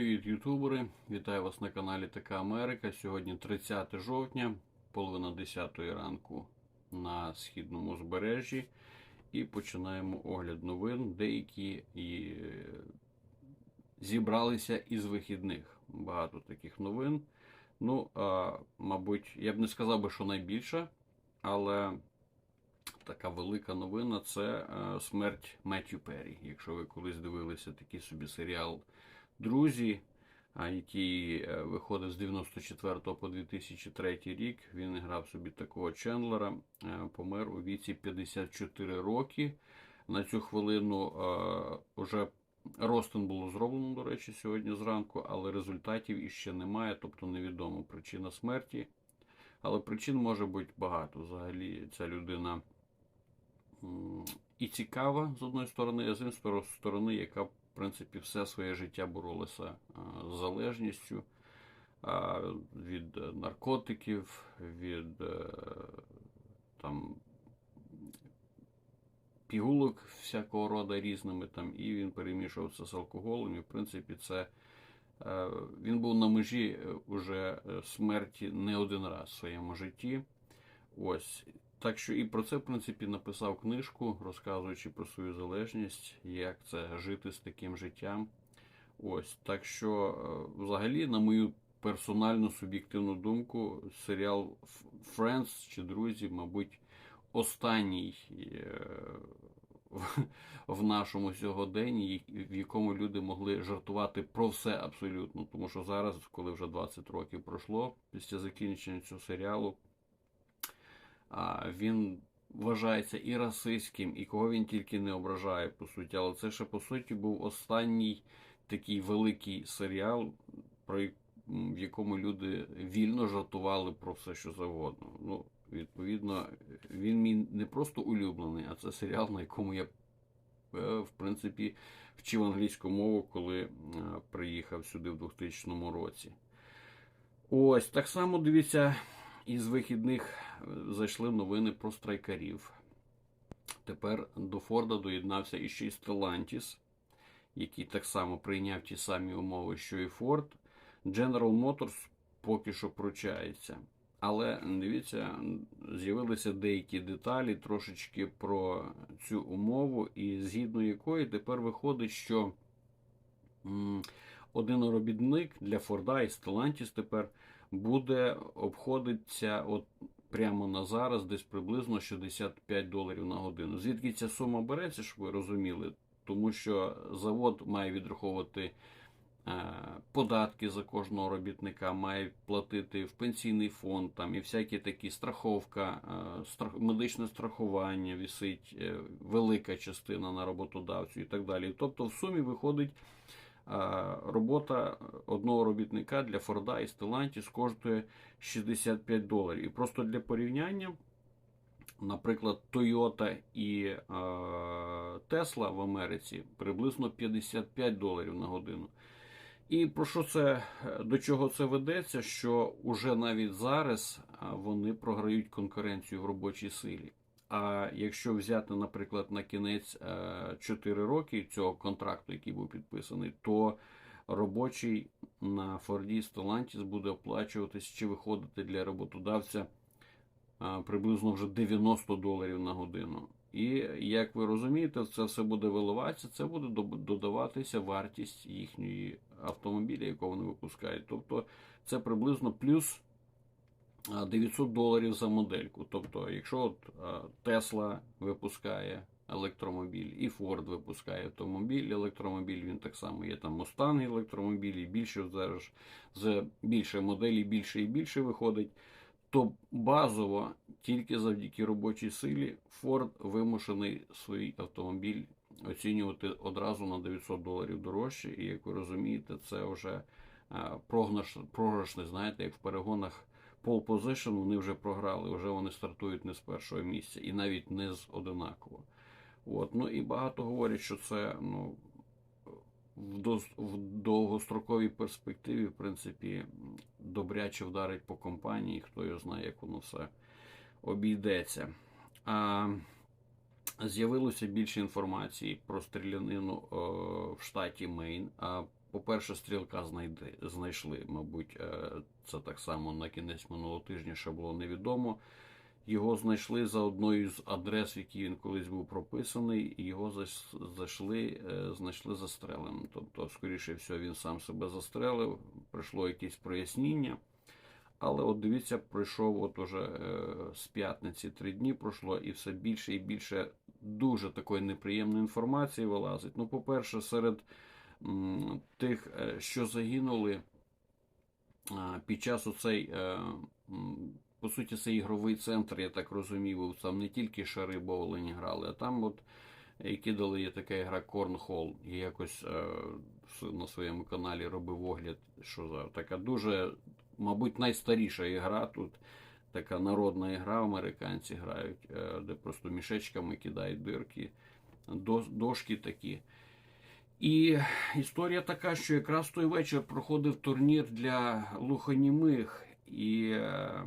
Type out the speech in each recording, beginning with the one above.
Привіт, ютубери! Вітаю вас на каналі Така Америка. Сьогодні 30 жовтня, половина 10 ранку на східному збережжі. І починаємо огляд новин. Деякі е, зібралися із вихідних. Багато таких новин. Ну, а, мабуть, я б не сказав би, що найбільша, але така велика новина це е, смерть Меттю Перрі. Якщо ви колись дивилися такий собі серіал Друзі, який е, виходив з 94 по 2003 рік. Він грав собі такого Чендлера, е, помер у віці 54 роки. На цю хвилину е, вже Ростин було зроблено, до речі, сьогодні зранку, але результатів іще немає, тобто невідомо причина смерті. Але причин може бути багато. Взагалі, ця людина і цікава з одної сторони, а з іншої сторони, яка в принципі все своє життя боролася з залежністю від е, наркотиків, від е, там пігулок всякого роду різними там, і він перемішувався з алкоголем. І в принципі, це е, він був на межі е, уже е, смерті не один раз в своєму житті. Ось. Так що і про це, в принципі, написав книжку, розказуючи про свою залежність, як це жити з таким життям. Ось. Так що, е, взагалі, на мою персональну суб'єктивну думку, серіал Friends чи Друзі, мабуть, останній е, в- нашому сьогоденні, в якому люди могли жартувати про все абсолютно. Тому що зараз, коли вже 20 років пройшло після закінчення цього серіалу, він вважається і расистським, і кого він тільки не ображає, по суті. Але це ще по суті був останній такий великий серіал, про в якому люди вільно жартували про все, що завгодно. Ну, відповідно, він мій не просто улюблений, а це серіал, на якому я е, в принципі вчив англійську мову, коли е, приїхав сюди в 2000 році. Ось так само дивіться, із вихідних е, зайшли новини про страйкарів. Тепер до Форда доєднався іще й Stellantis, який так само прийняв ті самі умови, що і Ford. General Motors поки що пручається. Але дивіться, з'явилися деякі деталі трошечки про цю умову, і згідно якої тепер виходить, що один робітник для Форда і Stellantis тепер буде обходитися от прямо на зараз десь приблизно 65 доларів на годину. Звідки ця сума береться, щоб ви розуміли? Тому що завод має відраховувати е, податки за кожного робітника, має платити в пенсійний фонд, там і всякі такі страховка, е, страх, медичне страхування висить, е, велика частина на роботодавцю і так далі. Тобто, в сумі виходить. Робота одного робітника для Форда і Stellantis коштує 65 доларів. І просто для порівняння, наприклад, Toyota і Tesla в Америці приблизно 55 доларів на годину. І про що це до чого це ведеться? Що уже навіть зараз вони програють конкуренцію в робочій силі. А якщо взяти, наприклад, на кінець е, 4 роки цього контракту, який був підписаний, то робочий на Форді Stellantis буде оплачуватись чи виходити для роботодавця приблизно вже 90 доларів на годину. І як ви розумієте, це все буде виливатися, це буде додаватися вартість їхньої автомобіля, якого вони випускають. Тобто це приблизно плюс 900 доларів за модельку. Тобто, якщо от Tesla випускає електромобіль і Ford випускає автомобіль, електромобіль, він так само є там Mustang електромобіль, і більше зараз з більше моделей більше і більше виходить то базово тільки завдяки робочій силі Ford вимушений свій автомобіль оцінювати одразу на 900 доларів дорожче. І як ви розумієте, це вже програшний, знаєте, як в перегонах pole position вони вже програли, вже вони стартують не з першого місця і навіть не з одинаково. От. Ну і багато говорять, що це ну, в, довгостроковій перспективі, в принципі, добряче вдарить по компанії, хто його знає, як воно все обійдеться. А, з'явилося більше інформації про стрілянину е, в штаті Мейн. А по-перше, стрілка знайди, знайшли. Мабуть, е, це так само на кінець минулого тижня ще було невідомо. Його знайшли за одною з адрес, в якій він колись був прописаний, і його зайшли, е, знайшли застреленим. Тобто, скоріше всього, він сам себе застрелив, прийшло якесь проясніння. Але от дивіться, пройшов от уже е, з п'ятниці три дні пройшло, і все більше і більше дуже такої неприємної інформації вилазить. Ну, по-перше, серед тих, е, що загинули під час оцей, е, по суті, це ігровий центр, я так розумів, там не тільки шари боулені грали, а там от і кидали є така гра Cornhole. Я якось е, на своєму каналі робив огляд, що за така дуже, мабуть, найстаріша ігра тут. Така народна ігра, американці грають, е, де просто мішечками кидають дирки, дошки такі. І історія така, що якраз той вечір проходив турнір для глухонімих, і е,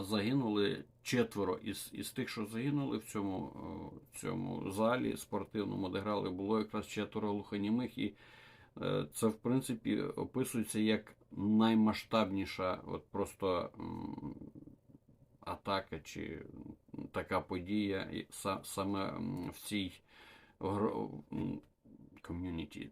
загинули четверо із, із тих, що загинули в цьому, цьому залі спортивному, де грали, було якраз четверо глухонімих. І е, це, в принципі, описується як наймасштабніша, от просто атака чи така подія саме в цій ком'юніті,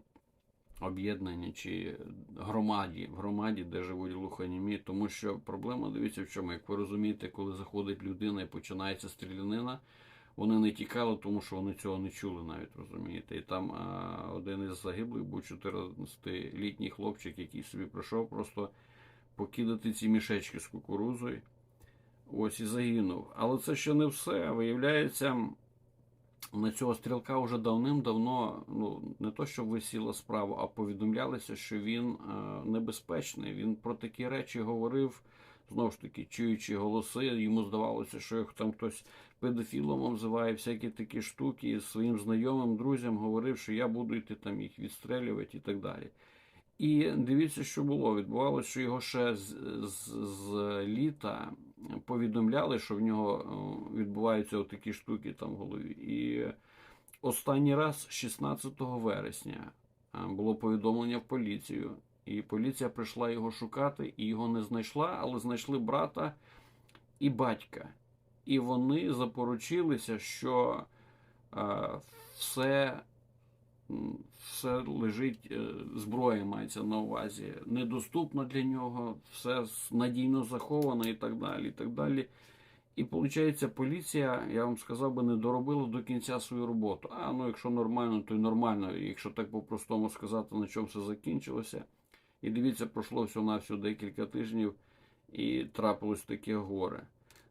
об'єднанні чи громаді, в громаді, де живуть глухонімі. Тому що проблема, дивіться в чому, як ви розумієте, коли заходить людина і починається стрілянина, вони не тікали, тому що вони цього не чули навіть, розумієте. І там а, один із загиблих був 14-літній хлопчик, який собі прийшов просто покидати ці мішечки з кукурузою. Ось і загинув. Але це ще не все. Виявляється, на цього стрілка вже давним-давно, ну не то, що висіла справа, а повідомлялися, що він е, небезпечний. Він про такі речі говорив, знову ж таки, чуючи голоси, йому здавалося, що там хтось педофілом обзиває всякі такі штуки, і своїм знайомим друзям говорив, що я буду йти там їх відстрелювати і так далі. І дивіться, що було. Відбувалося, що його ще з, з, з літа повідомляли, що в нього е, відбуваються такі штуки там в голові. І останній раз, 16 вересня, е, було повідомлення в поліцію. І поліція прийшла його шукати, і його не знайшла, але знайшли брата і батька. І вони запоручилися, що е, все все лежить, е, зброя мається на увазі, недоступно для нього, все надійно заховано і так далі. І так далі. І виходить, поліція, я вам сказав би, не доробила до кінця свою роботу. А ну, якщо нормально, то й нормально. Якщо так по-простому сказати, на чому все закінчилося. І дивіться, пройшло всього на всього декілька тижнів, і трапилось таке горе.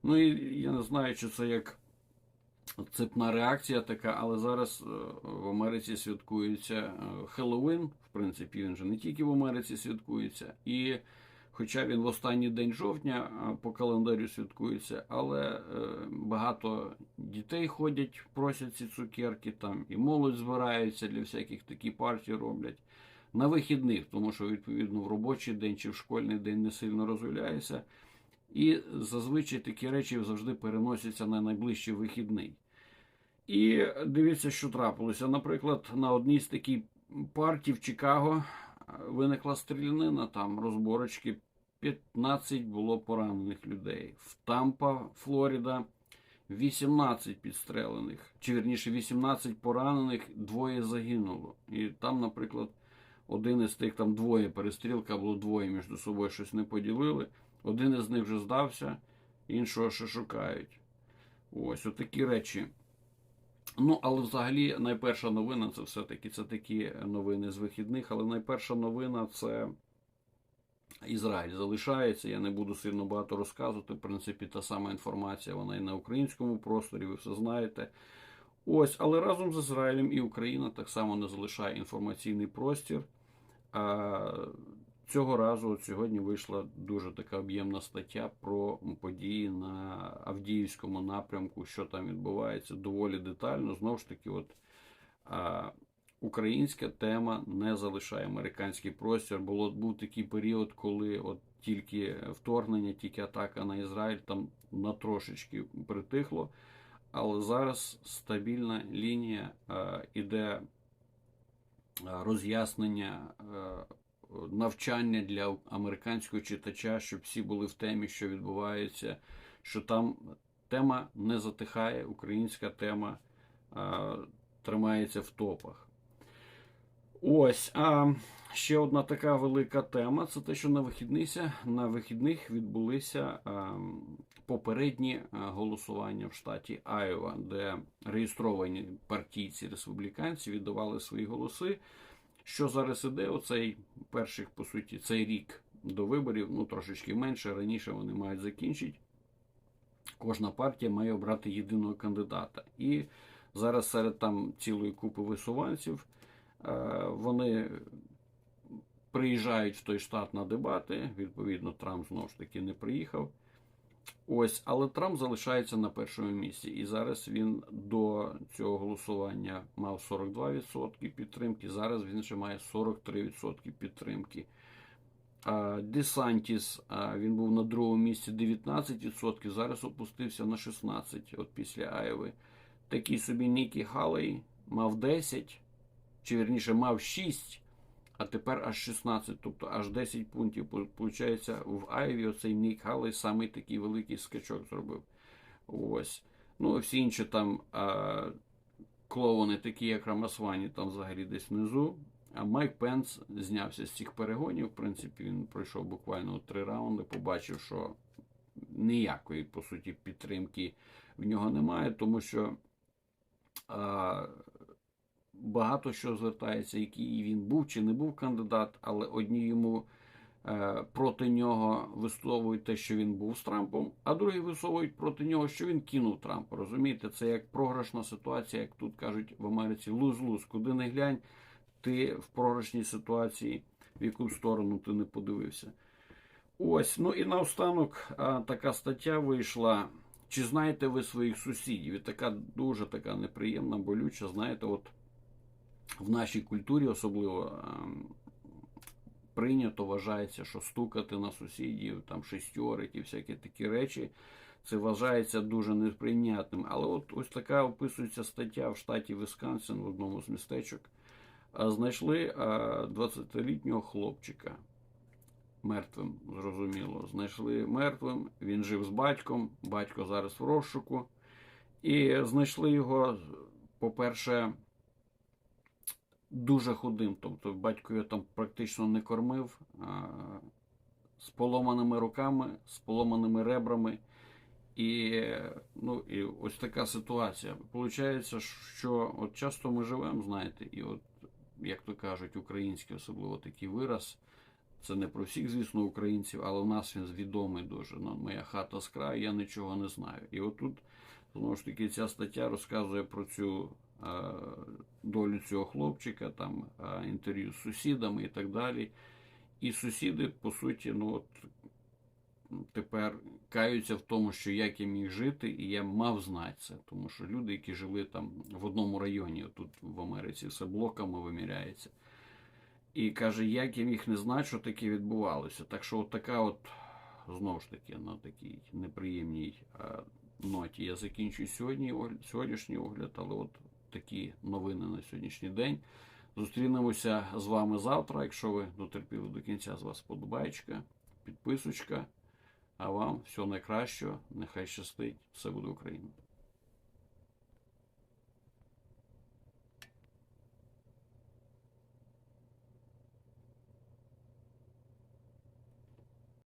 Ну і я не знаю, чи це як цепна реакція така, але зараз е, в Америці святкується е, Хеллоуін. В принципі, він же не тільки в Америці святкується. І хоча він в останній день жовтня е, по календарю святкується, але багато дітей ходять, просять ці цукерки, там і молодь збирається для всяких такі партії роблять. На вихідних, тому що відповідно в робочий день чи в школьний день не сильно розгуляється. І зазвичай такі речі завжди переносяться на найближчий вихідний. І дивіться, що трапилося. Наприклад, на одній з таких партій в Чикаго е, виникла стрілянина, там розборочки 15 було поранених людей. В Тампа, Флорида, 18 підстрелених, чи вірніше 18 поранених, двоє загинуло. І там, наприклад, один із тих там двоє перестрілка, було двоє між собою щось не поділили. Один із них вже здався, іншого ще шукають. Ось отакі речі. Ну, але взагалі найперша новина це все-таки це такі новини з вихідних, але найперша новина це Ізраїль залишається. Я не буду сильно багато розказувати. В принципі, та сама інформація, вона і на українському просторі, ви все знаєте. Ось, але разом з Ізраїлем і Україна так само не залишає інформаційний простір. А, Цього разу сьогодні вийшла дуже така об'ємна стаття про події на Авдіївському напрямку, що там відбувається, доволі детально. Знову ж таки, от а, українська тема не залишає американський простір. Було був такий період, коли от тільки вторгнення, тільки атака на Ізраїль там на трошечки притихло. Але зараз стабільна лінія а, іде роз'яснення, е, навчання для американського читача, щоб всі були в темі, що відбувається, що там тема не затихає, українська тема е, тримається в топах. Ось. А ще одна така велика тема це те, що на вихіднися, на вихідних відбулися а, попередні голосування в штаті Айова, де реєстровані партійці республіканці віддавали свої голоси. Що зараз іде? Оцей перших, по суті, цей рік до виборів, ну трошечки менше, раніше вони мають закінчити. Кожна партія має обрати єдиного кандидата. І зараз серед там цілої купи висуванців. Е, Вони приїжджають в той штат на дебати. Відповідно, Трамп знову ж таки не приїхав. Ось, але Трамп залишається на першому місці. І зараз він до цього голосування мав 42% підтримки. Зараз він ще має 43% підтримки. Десантіс він був на другому місці 19%, зараз опустився на 16% от після Айви. Такий собі Нікі Халей мав 10, чи вірніше мав 6, а тепер аж 16, тобто аж 10 пунктів. Получається, в Айві оцей Нік Халей самий такий великий скачок зробив. Ось. Ну, всі інші там а, клоуни, такі як Рамасвані, там взагалі десь внизу. А Майк Пенс знявся з цих перегонів. В принципі, він пройшов буквально три раунди, побачив, що ніякої, по суті, підтримки в нього немає, тому що а, багато що звертається, який він був чи не був кандидат, але одні йому е, проти нього висловують те, що він був з Трампом, а другі висловують проти нього, що він кинув Трампа. Розумієте, це як програшна ситуація, як тут кажуть в Америці, луз-луз, куди не глянь, ти в програшній ситуації, в яку сторону ти не подивився. Ось, ну і наостанок а, така стаття вийшла. Чи знаєте ви своїх сусідів? І така дуже така неприємна, болюча, знаєте, от в нашій культурі особливо ем, прийнято вважається, що стукати на сусідів, там шестерики, всякі такі речі, це вважається дуже неприйнятним. Але от ось така описується стаття в штаті Висконсин в одному з містечок. Знайшли 20-літнього хлопчика. Мертвим, зрозуміло. Знайшли мертвим, він жив з батьком, батько зараз в розшуку. І знайшли його, по-перше, дуже худим. Тобто батько його там практично не кормив, з поломаними руками, з поломаними ребрами. І, ну, і ось така ситуація. Получається, що от часто ми живемо, знаєте, і от, як то кажуть, український особливо такий вираз. Це не про всіх, звісно, українців, але у нас він відомий дуже. Ну, моя хата з краю, я нічого не знаю. І отут, знову ж таки, ця стаття розказує про цю долю цього хлопчика, там е, інтерв'ю з сусідами і так далі. І сусіди, по суті, ну от тепер каються в тому, що як я міг жити, і я мав знати це. Тому що люди, які жили там в одному районі, тут в Америці, все блоками виміряється. І каже, як я міг не знати, що таке відбувалося. Так що, от така от, знову ж таки, на такій неприємній ноті я закінчую сьогодні, сьогоднішній огляд, але от такі новини на сьогоднішній день. Зустрінемося з вами завтра. Якщо ви дотерпіли до кінця, з вас подобаєчка, підписочка. А вам всього найкращого, нехай щастить, все буде Україна.